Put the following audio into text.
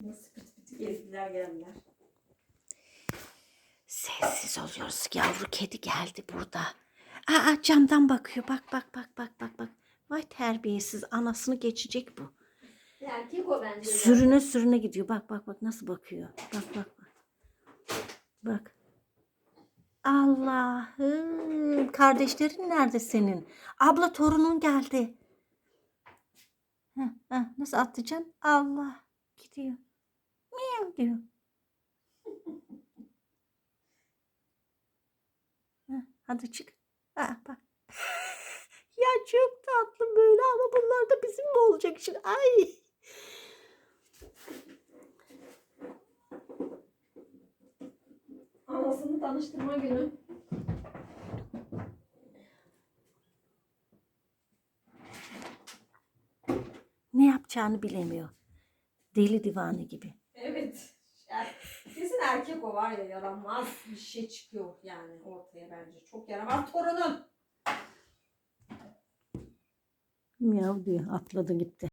Nasıl pıt gezdiler geldiler. Sessiz oluyoruz. Yavru kedi geldi burada. Aa camdan bakıyor. Bak bak bak bak bak bak. Vay terbiyesiz. Anasını geçecek bu. Erkek o bence. Sürüne sürüne gidiyor. Bak bak bak nasıl bakıyor. Bak bak bak. Bak. Allah'ım. Kardeşlerin nerede senin? Abla torunun geldi. Heh, heh, nasıl atlayacaksın? Allah. Gidiyor. Miyav diyor. Heh, hadi çık. Ha, bak. ya çok tatlı böyle ama bunlar da bizim mi olacak şimdi? Ay. Anasını tanıştırma günü. Ne yapacağını bilemiyor. Deli divane gibi. Erkek o var ya yaramaz bir şey çıkıyor yani ortaya bence. Çok yaramaz torunun. Miyav diyor atladı gitti.